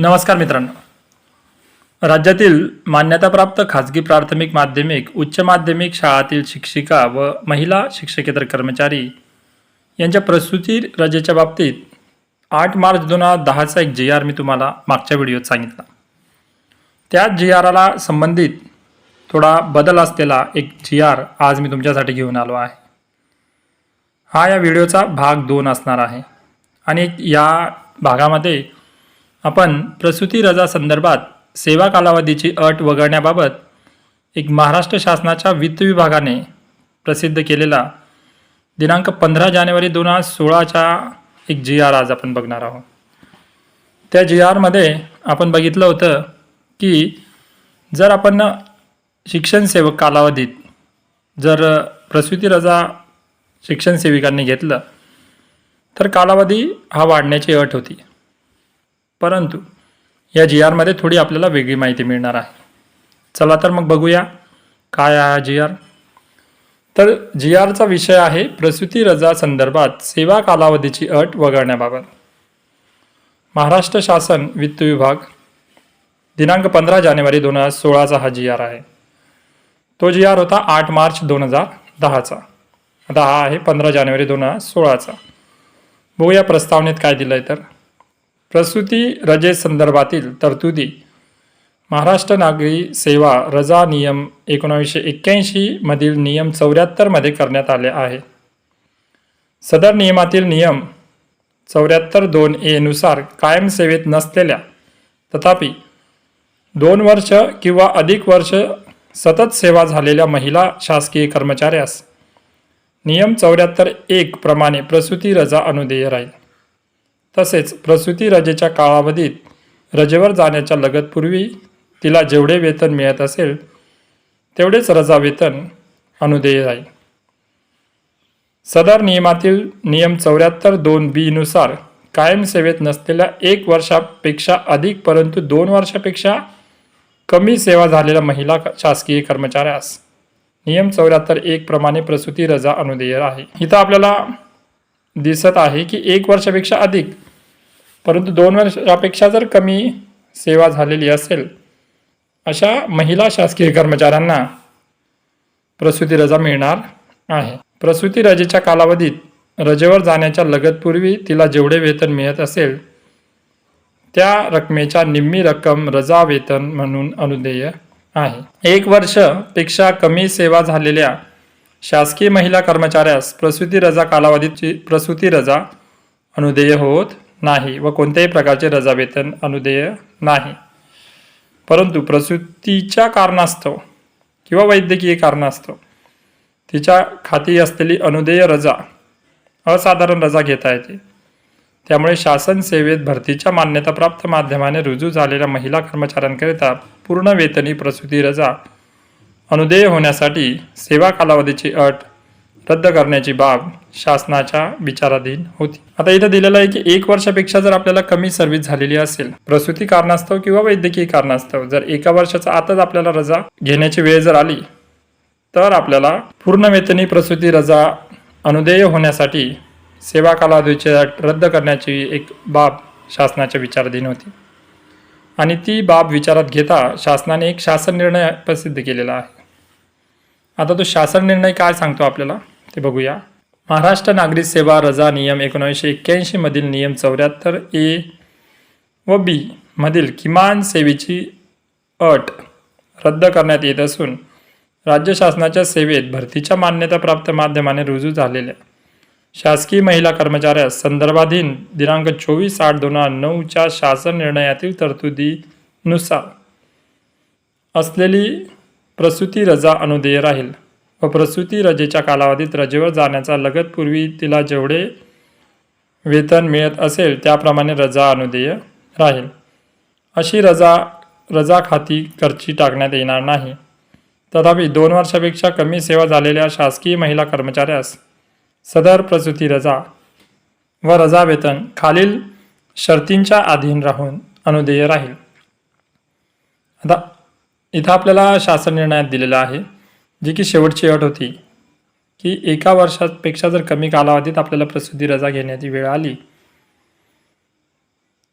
नमस्कार मित्रांनो. राज्यातील मान्यताप्राप्त खाजगी प्राथमिक माध्यमिक उच्च माध्यमिक शाळातील शिक्षिका व महिला शिक्षकेतर कर्मचारी यांच्या प्रसूती रजेच्या बाबतीत आठ मार्च दोन हजार दहाचा एक जी आर मी तुम्हाला मागच्या व्हिडिओत सांगितला. त्याच जी आराला संबंधित थोडा बदल असलेला एक जी आर आज मी तुमच्यासाठी घेऊन आलो आहे. हा या व्हिडिओचा भाग दोन असणार आहे आणि या भागामध्ये आपण प्रसूती रजा संदर्भात सेवा कालावधीची अट वगळण्याबाबत एक महाराष्ट्र शासनाच्या वित्त विभागाने प्रसिद्ध केलेला दिनांक पंधरा जानेवारी दोन हजार सोळाचा एक जी आर आज आपण बघणार आहोत. त्या जी आरमध्ये आपण बघितलं होतं की जर आपण शिक्षण सेवक कालावधीत जर प्रसूती रजा शिक्षण सेविकांनी घेतलं तर कालावधी हा वाढण्याची अट होती. परंतु या जी आरमध्ये थोडी आपल्याला वेगळी माहिती मिळणार आहे. चला तर मग बघूया काय आहे हा जी आर तर जी आरचा विषय आहे प्रसूती रजा संदर्भात सेवा कालावधीची अट वगळण्याबाबत. महाराष्ट्र शासन वित्त विभाग दिनांक पंधरा जानेवारी दोन हजार सोळाचा हा जी आर आहे. तो जी आर होता आठ मार्च दोन हजार दहाचा. आता हा आहे पंधरा जानेवारी दोन हजार सोळाचा. बघूया प्रस्तावनेत काय दिलं आहे तर. प्रसूती रजेसंदर्भातील तरतुदी. महाराष्ट्र नागरी सेवा रजा नियम एकोणावीसशे एक्क्याऐंशीमधील नियम चौऱ्याहत्तरमध्ये करण्यात आले आहे. सदर नियमातील नियम चौऱ्याहत्तर दोन एनुसार कायम सेवेत नसलेल्या तथापि दोन वर्ष किंवा अधिक वर्ष सतत सेवा झालेल्या महिला शासकीय कर्मचाऱ्यास नियम चौऱ्याहत्तर एक प्रमाणे प्रसूती रजा अनुदेय राहील. तसेच प्रसूती रजेच्या काळावधीत रजेवर जाण्याच्या लगतपूर्वी तिला जेवढे वेतन मिळत असेल तेवढेच रजा वेतन अनुदेय आहे. सदर नियमातील नियम चौऱ्याहत्तर दोन बी नुसार कायम सेवेत नसलेल्या एक वर्षापेक्षा अधिक परंतु दोन वर्षापेक्षा कमी सेवा झालेल्या महिला शासकीय कर्मचाऱ्यास नियम चौऱ्याहत्तर एक प्रमाणे प्रसूती रजा अनुदेय आहे. इथं आपल्याला दिसत आहे की एक वर्षापेक्षा अधिक. परंतु दोन वर्षापेक्षा जर कमी सेवा झालेली असेल अशा महिला शासकीय कर्मचाऱ्यांना प्रसूती रजा मिळणार आहे. प्रसूती रजेच्या कालावधीत रजेवर जाण्याच्या लगतपूर्वी तिला जेवढे वेतन मिळत असेल त्या रकमेच्या निम्मी रक्कम रजा वेतन म्हणून अनुदेय आहे. एक वर्षपेक्षा कमी सेवा झालेल्या शासकीय महिला कर्मचाऱ्यास प्रसूती रजा कालावधीची प्रसूती रजा अनुदेय होत नाही व कोणत्याही प्रकारचे रजा वेतन अनुदेय नाही. परंतु प्रसूतीच्या कारणास्तव किंवा वैद्यकीय कारणास्तव तिच्या खाती असलेली अनुदेय रजा असाधारण रजा घेता येते. त्यामुळे शासन सेवेत भरतीच्या मान्यताप्राप्त माध्यमाने रुजू झालेल्या महिला कर्मचाऱ्यांकरिता पूर्ण वेतनी प्रसूती रजा अनुदेय होण्यासाठी सेवा कालावधीची अट रद्द करण्याची बाब शासनाच्या विचाराधीन होती. आता इथं दिलेलं आहे की एक वर्षापेक्षा जर आपल्याला कमी सर्व्हिस झालेली असेल प्रसूती कारणास्तव किंवा वैद्यकीय कारणास्तव जर एका वर्षाचा आताच आपल्याला रजा घेण्याची वेळ जर आली तर आपल्याला पूर्ण वेतनी प्रसूती रजा अनुदेय होण्यासाठी सेवा कालावधीची अट रद्द करण्याची एक बाब शासनाच्या विचाराधीन होती. आणि ती बाब विचारात घेता शासनाने एक शासन निर्णय प्रसिद्ध केलेला आहे. आता तो शासन निर्णय काय सांगतो आपल्याला? ते बघूया. महाराष्ट्र नागरिक सेवा रजा नियम एकोणीसशे एक्क्याऐंशीमधील नियम चौऱ्याहत्तर ए व बी मधील किमान सेवेची अट रद्द करण्यात येत असून राज्य शासनाच्या सेवेत भरतीच्या मान्यताप्राप्त माध्यमाने रुजू झालेल्या शासकीय महिला कर्मचाऱ्यास संदर्भाधीन दिनांक चोवीस आठ दोन हजार नऊच्या शासन निर्णयातील तरतुदीनुसार असलेली प्रसूती रजा अनुदेय राहील व प्रसूती रजेच्या कालावधीत रजेवर जाण्याचा लगतपूर्वी तिला जेवढे वेतन मिळत असेल त्याप्रमाणे रजा अनुदेय राहील. अशी रजा रजा खाती खर्ची टाकण्यात येणार नाही. तथापि दोन वर्षापेक्षा कमी सेवा झालेल्या शासकीय महिला कर्मचाऱ्यास सदर प्रसूती रजा व रजा वेतन खालील शर्तींच्या अधीन राहून अनुदेय राहील. आता इथं आपल्याला शासन निर्णयात दिलेलं आहे जी की शेवटची अट होती की एका वर्षापेक्षा जर कमी कालावधीत आपल्याला प्रसूती रजा घेण्याची वेळ आली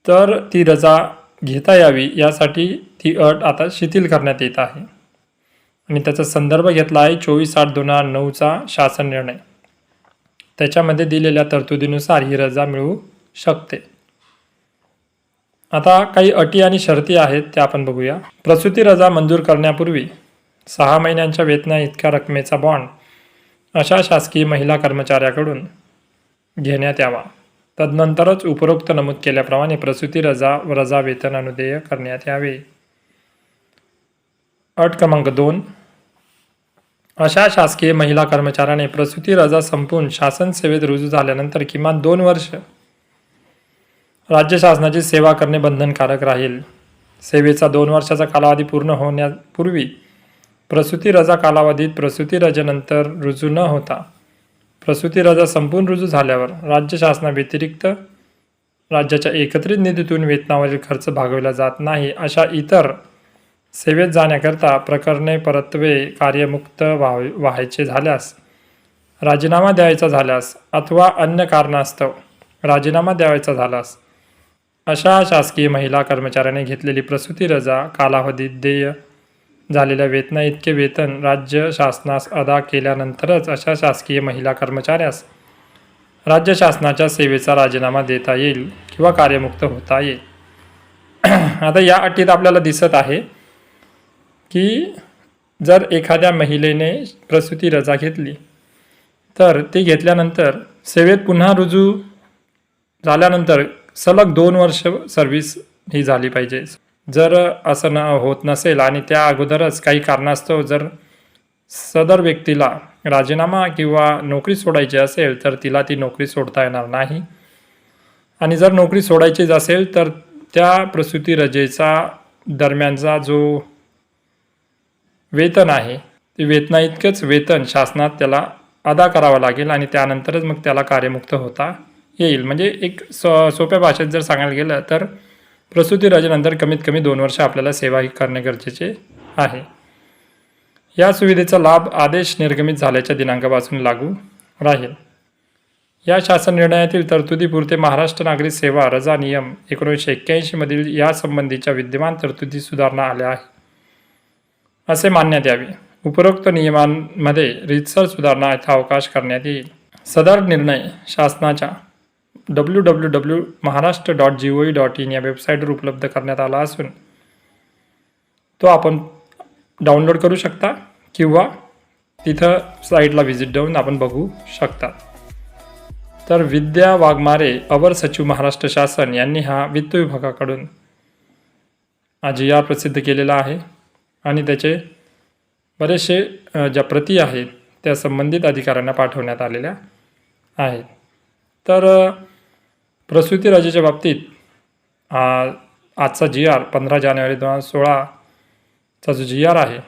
तर ती रजा घेता यावी यासाठी ती अट आता शिथिल करण्यात येत आहे. आणि त्याचा संदर्भ घेतला आहे चोवीस आठ दोन हजार नऊचा शासन निर्णय. त्याच्यामध्ये दिलेल्या तरतुदीनुसार ही रजा मिळू शकते. आता काही अटी आणि शर्ती आहेत त्या आपण बघूया. प्रसूती रजा मंजूर करण्यापूर्वी सहा महिन्यांच्या वेतना इतक्या रकमेचा बॉन्ड अशा शासकीय महिला कर्मचाऱ्याकडून घेण्यात यावा. तदनंतरच उपरोक्त नमूद केल्याप्रमाणे प्रसूती रजा व रजा वेतन अनुदेय करण्यात यावे. अट क्रमांक दोन. अशा शासकीय महिला कर्मचाऱ्याने प्रसूती रजा संपून शासन सेवेत रुजू झाल्यानंतर किमान दोन वर्ष राज्य शासनाची सेवा करणे बंधनकारक राहील. सेवेचा दोन वर्षाचा कालावधी पूर्ण होण्यापूर्वी प्रसूती रजा कालावधीत प्रसूती रजेनंतर रुजू न होता प्रसूती रजा संपूर्ण रुजू झाल्यावर राज्य शासनाव्यतिरिक्त राज्याच्या एकत्रित निधीतून वेतनावरील खर्च भागवला जात नाही अशा इतर सेवेत जाण्याकरता प्रकरणे परत्वे कार्यमुक्त व्हाव व्हायचे झाल्यास राजीनामा द्यायचा झाल्यास अथवा अन्य कारणास्तव राजीनामा द्यायचा झाल्यास अशा शासकीय महिला कर्मचाऱ्याने घेतलेली प्रसूती रजा कालावधीत देय झालेल्या वेतना इतके वेतन राज्य शासनास अदा केल्यानंतरच अशा शासकीय महिला कर्मचाऱ्यास राज्य शासनाच्या सेवेचा राजीनामा देता येईल किंवा कार्यमुक्त होता येईल. आता या अटीत आपल्याला दिसत आहे की जर एखाद्या महिलेने प्रसूती रजा घेतली तर ती घेतल्यानंतर सेवेत पुन्हा रुजू झाल्यानंतर सलग दोन वर्ष सर्व्हिस ही झाली पाहिजे. जर असं न होत नसेल आणि त्या अगोदरच काही कारणास्तव जर सदर व्यक्तीला राजीनामा किंवा नोकरी सोडायची असेल तर तिला ती नोकरी सोडता येणार नाही. आणि जर नोकरी सोडायचीच असेल तर त्या प्रसूती रजेचा दरम्यानचा जो वेतन आहे ते वेतना इतकंच वेतन शासनात त्याला अदा करावं लागेल आणि त्यानंतरच मग त्याला कार्यमुक्त होता. येईल. म्हणजे एक सो सोप्या भाषेत जर सांगायला गेलं तर प्रसूती रजेनंतर कमीत कमी दोन वर्ष आपल्याला सेवा ही करणे गरजेचे आहे. या सुविधेचा लाभ आदेश निर्गमित झाल्याच्या दिनांकापासून लागू राहील. या शासन निर्णयातील तरतुदीपुरते महाराष्ट्र नागरिक सेवा रजा नियम एकोणीसशे एक्क्याऐंशीमधील यासंबंधीच्या विद्यमान तरतुदी सुधारणा आल्या आहे असे मानण्यात यावे. उपरोक्त नियमांमध्ये रीतसर सुधारणा अवकाश करण्यात येईल. सदर निर्णय शासनाच्या W W W Maharashtra dot G O E dot in या वेबसाईटवर उपलब्ध करण्यात आला असून तो आपण डाउनलोड करू शकता किंवा तिथं साईटला व्हिजिट देऊन आपण बघू शकता. तर विद्या वाघमारे अवर सचिव महाराष्ट्र शासन यांनी हा वित्त विभागाकडून हा जी आर प्रसिद्ध केलेला आहे आणि त्याचे बरेचसे ज्या प्रती आहेत त्या संबंधित अधिकाऱ्यांना पाठवण्यात आलेल्या आहेत. तर प्रसूती रजेच्या बाबतीत आ, आजचा जी आर पंधरा जानेवारी दोन हजार सोळाचा जो जी आर आहे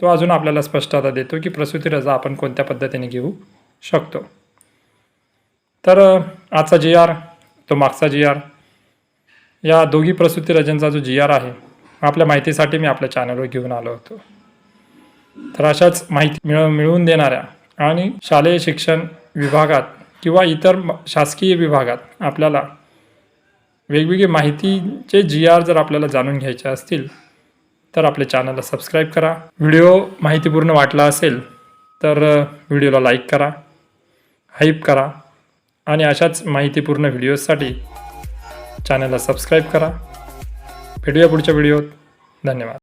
तो अजून आपल्याला स्पष्टता देतो की प्रसूती रजा आपण कोणत्या पद्धतीने घेऊ शकतो. तर आजचा जी आर तो मागचा जी आर या दोघी प्रसूती रजांचा जो जी आर आहे आपल्या माहितीसाठी मी आपल्या चॅनलवर घेऊन आलो होतो. तर अशाच माहिती मिळ मिळवून देणाऱ्या आणि शालेय शिक्षण विभागात किंवा इतर म- शासकीय विभागात आपल्याला वेगवेगळी माहितीचे जी आर जर आपल्याला जाणून घ्यायचे असतील तर आपल्या चॅनलला सबस्क्राईब करा. व्हिडिओ माहितीपूर्ण वाटला असेल तर व्हिडिओला लाईक करा हाईप करा आणि अशाच माहितीपूर्ण व्हिडिओजसाठी चॅनलला सबस्क्राईब करा. भेटूया पुढच्या व्हिडिओत धन्यवाद.